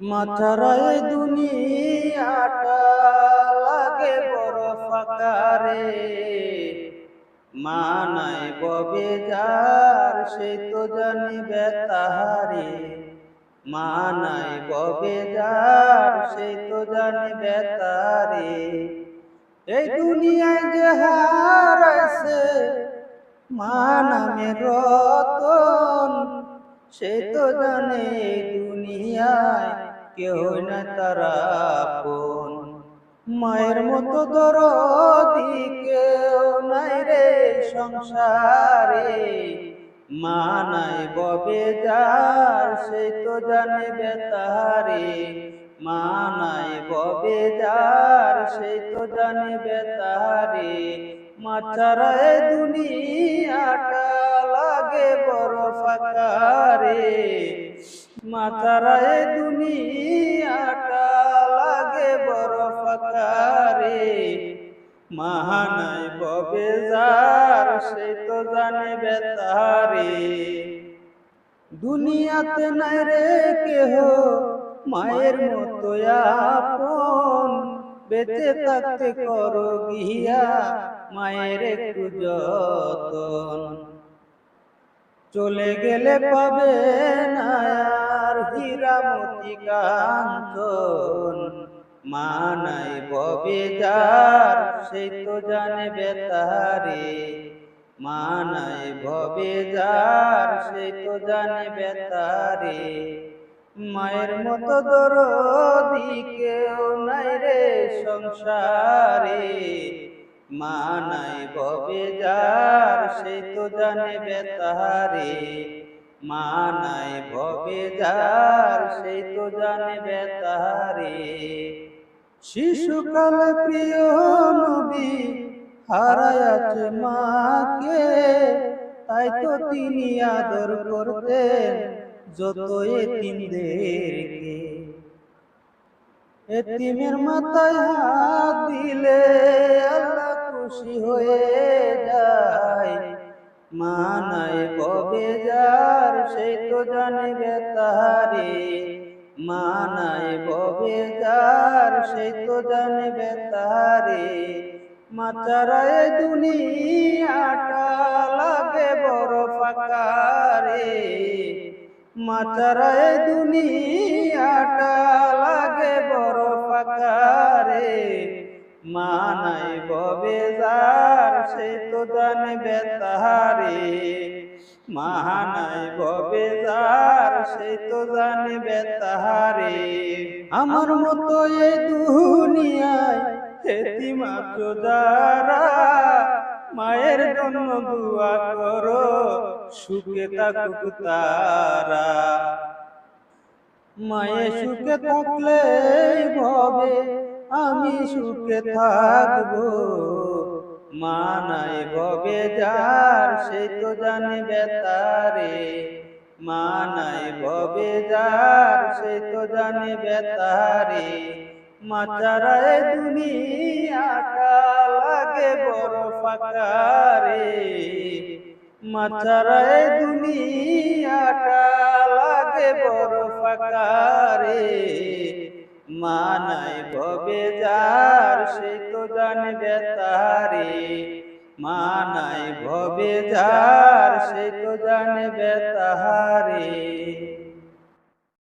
মাথারায় দুনিয়াটা লাগে বড় ফাঁকারে। মানাই ববে যার, সে তো জানি বেতাহারে মানাই ববে যার, সে তো জানি বেতারে এই দুনিয়ায় যে হারাইছে মা নামে রতন, সে তো জানে দুনিয়ায় কেউ না তারা আপন। মায়ের মতো দরদি কেউ নাই রে সংসারে। মা নাই ববে যার সে তো জানে বেতারে। মা নাই ববে যার সে তো জানে বেতারে। মাছারায় দুনিয়াটা লাগে বড় ফাঁকারে। মাথারায় দুনিয়াটা লাগে বড় ফাঁকারে। মাহানাই ববে যার সে তো জানে বেতারে। দুনিয়াতে নাই রে কেহ, মায়ের মতো আপন। বেঁচে থাকতে করো গিয়া মায়ের একটু যতন। চলে গেলে পাবে না হীরামতি কাঞ্চন মা নাই ববে যার সেই তো জানে বেতারে মা নাই ভবে যার সেই তো জানে বেতারে মায়ের মতো দরদি কেউ নাই রে সংসারে। মা নাই ববে যার সেই তো জানে বেতারে মা নাই ভবে যার, সেই তো জানে বেতারে শিশুকালে প্রিয় নবী হারায়াছে মাকে, তাই তো তিনি আদর করতেন যত এতিমদেরকে। এতিমের মাথায় হাত দিলে আল্লাহ খুশি হয়ে মা নাই ববে যার সেই তো জানে বেতারে মা নাই ববে যার সেই তো জানে বেতারে মাচারায় দুনিয়াটা লাগে বড় ফাঁকারে। মাচারায় দুনিয়াটা লাগে বড় ফাঁকারে। মা নাই ববে যার সে জানে বেতারে মা নাই যার, সে তো জানে বেতারে আমার মতো এই দুনিয়ায় খেতি মাত্র যারা মায়ের জন্য দোয়া করো, সুখে থাকুক তারা। মায়ে সুখে থাকলে ভবে, আমি সুখে থাকব। মা নাই ভবে যার, সে তো জানে বেতারে মা নাই ভবে যার, সে তো জানে বেতারে মাচারায় দুনিয়াটা লাগে বড় ফাঁকারে। মাচারায় দুনিয়াটা লাগে বড় ফাঁকারে। মা নাই ভবে যার সে তো জানবে তারে মানাই ভবে যার সে তো জানবে বেতারে